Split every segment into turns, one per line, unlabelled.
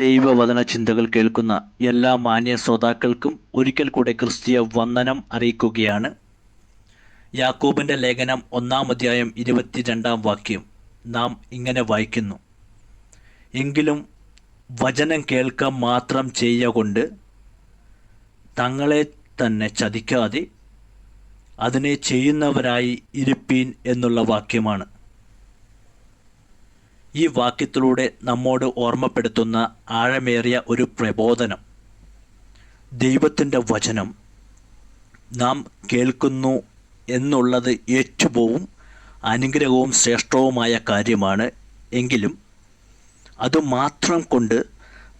ദൈവവചന ചിന്തകൾ കേൾക്കുന്ന എല്ലാ മാന്യ ശ്രോതാക്കൾക്കും ഒരിക്കൽ കൂടെ ക്രിസ്തീയ വന്ദനം അറിയിക്കുകയാണ്. യാക്കോബിന്റെ ലേഖനം ഒന്നാം അധ്യായം ഇരുപത്തിരണ്ടാം വാക്യം നാം ഇങ്ങനെ വായിക്കുന്നു. എങ്കിലും വചനം കേൾക്കാൻ മാത്രം ചെയ്യുക കൊണ്ട് തങ്ങളെ തന്നെ ചതിക്കാതെ അതിനെ ചെയ്യുന്നവരായി ഇരിപ്പീൻ എന്നുള്ള വാക്യമാണ്. ഈ വാക്യത്തിലൂടെ നമ്മോട് ഓർമ്മപ്പെടുത്തുന്ന ആഴമേറിയ ഒരു പ്രബോധനം. ദൈവത്തിന്റെ വചനം നാം കേൾക്കുന്നു എന്നുള്ളത് ഏറ്റവും അനുഗ്രഹവും ശ്രേഷ്ഠവുമായ കാര്യമാണ് എങ്കിലും അതുമാത്രം കൊണ്ട്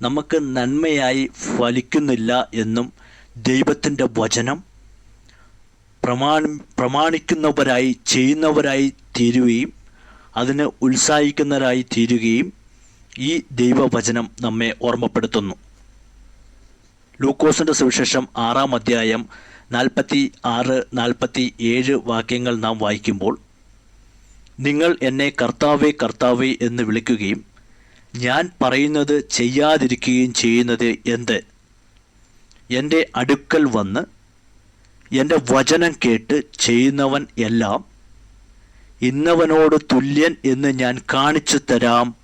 നമുക്ക് നന്മയായി ഫലിക്കുന്നില്ല എന്നും ദൈവത്തിന്റെ വചനം പ്രമാണി പ്രമാണിക്കുന്നവരായി ചെയ്യുന്നവരായി തീരുകയും അതിന് ഉത്സാഹിക്കുന്നവരായി തീരുകയും ഈ ദൈവവചനം നമ്മെ ഓർമ്മപ്പെടുത്തുന്നു. ലൂക്കോസിന്റെ സുവിശേഷം ആറാം അധ്യായം നാൽപ്പത്തി ആറ് നാൽപ്പത്തി ഏഴ് വാക്യങ്ങൾ നാം വായിക്കുമ്പോൾ നിങ്ങൾ എന്നെ കർത്താവേ കർത്താവേ എന്ന് വിളിക്കുകയും ഞാൻ പറയുന്നത് ചെയ്യാതിരിക്കുകയും ചെയ്യുന്നത് എന്ത്? എന്റെ അടുക്കൽ വന്ന് എന്റെ വചനം കേട്ട് ചെയ്യുന്നവൻ എല്ലാം ഇന്നവനോട് തുല്യൻ എന്ന് ഞാൻ കാണിച്ചു തരാം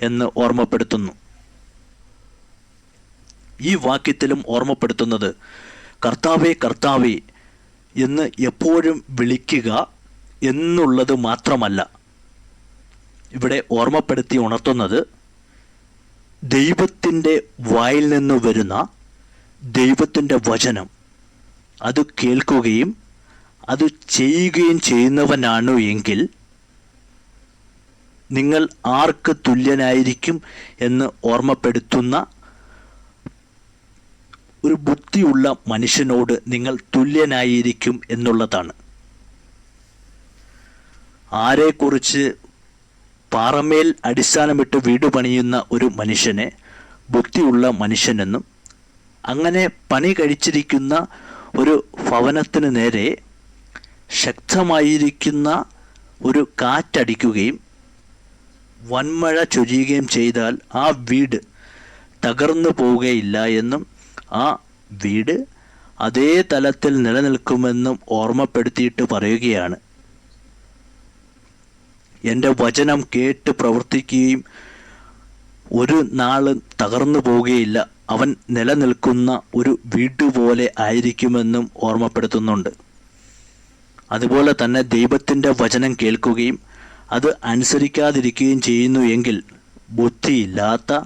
എന്ന് ഓർമ്മപ്പെടുത്തുന്നു. ഈ വാക്യത്തിലും ഓർമ്മപ്പെടുത്തുന്നത് കർത്താവേ കർത്താവേ എന്ന് എപ്പോഴും വിളിക്കുക എന്നുള്ളത് മാത്രമല്ല. ഇവിടെ ഓർമ്മപ്പെടുത്തി ഉണർത്തുന്നത് ദൈവത്തിന്റെ വായിൽ നിന്ന് വരുന്ന ദൈവത്തിന്റെ വചനം. അത് കേൾക്കുകയും അത് ചെയ്യുകയും ചെയ്യുന്നവനാണു എങ്കിൽ നിങ്ങൾ ആർക്ക് തുല്യനായിരിക്കും എന്ന് ഓർമ്മപ്പെടുത്തുന്ന ഒരു ബുദ്ധിയുള്ള മനുഷ്യനോട് നിങ്ങൾ തുല്യനായിരിക്കും എന്നുള്ളതാണ്. ആരെക്കുറിച്ച് പാറമേൽ അടിസ്ഥാനമിട്ട് വീട് പണിയുന്ന ഒരു മനുഷ്യനെ ബുദ്ധിയുള്ള മനുഷ്യനെന്നും അങ്ങനെ പണി കഴിച്ചിരിക്കുന്ന ഒരു ഭവനത്തിന് നേരെ ശക്തമായിരിക്കുന്ന ഒരു കാറ്റടിക്കുകയും വൻമഴ ചൊരിയുകയും ചെയ്താൽ ആ വീട് തകർന്നു പോവുകയില്ല എന്നും ആ വീട് അതേ തലത്തിൽ നിലനിൽക്കുമെന്നും ഓർമ്മപ്പെടുത്തിയിട്ട് പറയുകയാണ്. എന്റെ വചനം കേട്ട് പ്രവർത്തിക്കുകയും ഒരു നാൾ തകർന്നു പോവുകയില്ല. അവൻ നിലനിൽക്കുന്ന ഒരു വീട് പോലെ ആയിരിക്കുമെന്നും ഓർമ്മപ്പെടുത്തുന്നുണ്ട്. അതുപോലെ തന്നെ ദൈവത്തിന്റെ വചനം കേൾക്കുകയും അത് അനുസരിക്കാതിരിക്കുകയും ചെയ്യുന്നു എങ്കിൽ ബുദ്ധിയില്ലാത്ത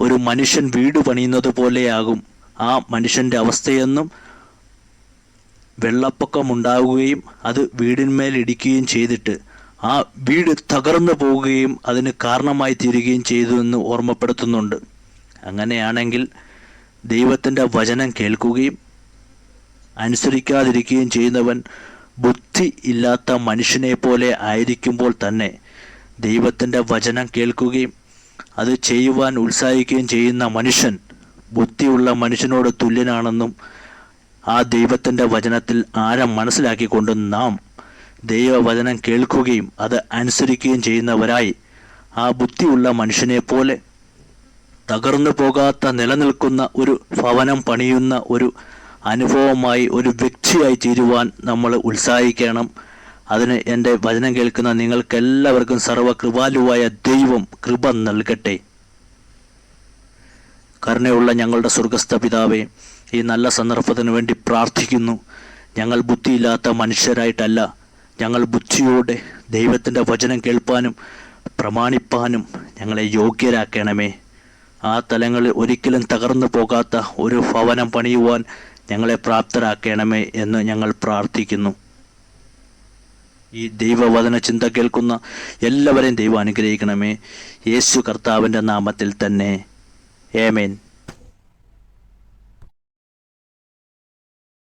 ഒരു മനുഷ്യൻ വീട് പണിയുന്നത് പോലെയാകും. ആ മനുഷ്യന്റെ അവസ്ഥയെന്നും വെള്ളപ്പൊക്കമുണ്ടാവുകയും അത് വീടിന്മേലിടിക്കുകയും ചെയ്തിട്ട് ആ വീട് തകർന്നു പോവുകയും അതിന് കാരണമായി തീരുകയും ചെയ്തു എന്ന് ഓർമ്മപ്പെടുത്തുന്നുണ്ട്. അങ്ങനെയാണെങ്കിൽ ദൈവത്തിന്റെ വചനം കേൾക്കുകയും അനുസരിക്കാതിരിക്കുകയും ചെയ്യുന്നവൻ ബുദ്ധി ഇല്ലാത്ത മനുഷ്യനെ പോലെ ആയിരിക്കുമ്പോൾ തന്നെ ദൈവത്തിന്റെ വചനം കേൾക്കുകയും അത് ചെയ്യുവാൻ ഉത്സാഹിക്കുകയും ചെയ്യുന്ന മനുഷ്യൻ ബുദ്ധിയുള്ള മനുഷ്യനോട് തുല്യനാണെന്നും ആ ദൈവത്തിന്റെ വചനത്തിൽ ആരം മനസ്സിലാക്കിക്കൊണ്ട് നാം ദൈവവചനം കേൾക്കുകയും അത് അനുസരിക്കുകയും ചെയ്യുന്നവരായി ആ ബുദ്ധിയുള്ള മനുഷ്യനെ പോലെ തകർന്നു പോകാത്ത നിലനിൽക്കുന്ന ഒരു ഭവനം പണിയുന്ന ഒരു അനുഭവമായി ഒരു വ്യക്തിയായി തീരുവാൻ നമ്മൾ ഉത്സാഹിക്കണം. അതിന് എന്റെ വചനം കേൾക്കുന്ന നിങ്ങൾക്കെല്ലാവർക്കും സർവകൃപാലുവായ ദൈവം കൃപ നൽകട്ടെ. കരുണയുള്ള ഞങ്ങളുടെ സ്വർഗസ്ഥ പിതാവേ ഈ നല്ല സന്ദർഭത്തിന് വേണ്ടി പ്രാർത്ഥിക്കുന്നു. ഞങ്ങൾ ബുദ്ധിയില്ലാത്ത മനുഷ്യരായിട്ടല്ല. ഞങ്ങൾ ബുദ്ധിയോടെ ദൈവത്തിന്റെ വചനം കേൾപ്പാനും പ്രമാണിപ്പാനും ഞങ്ങളെ യോഗ്യരാക്കണമേ. ആ തലങ്ങളിൽ ഒരിക്കലും തകർന്നു പോകാത്ത ഒരു ഭവനം പണിയുവാൻ ഞങ്ങളെ പ്രാപ്തരാക്കണമേ എന്ന് ഞങ്ങൾ പ്രാർത്ഥിക്കുന്നു. ഈ ദൈവവചന ചിന്ത കേൾക്കുന്ന എല്ലാവരെയും ദൈവം അനുഗ്രഹിക്കണമേ. യേശു കർത്താവിന്റെ നാമത്തിൽ തന്നെ. ഏമേൻ